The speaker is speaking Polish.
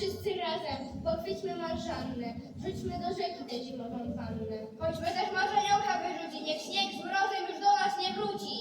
wszyscy razem, pochwyćmy marszannę, rzućmy do rzeki tę zimową pannę. Choćby też marzeniołka wyrzuci, niech śnieg z mrozem już do nas nie wróci.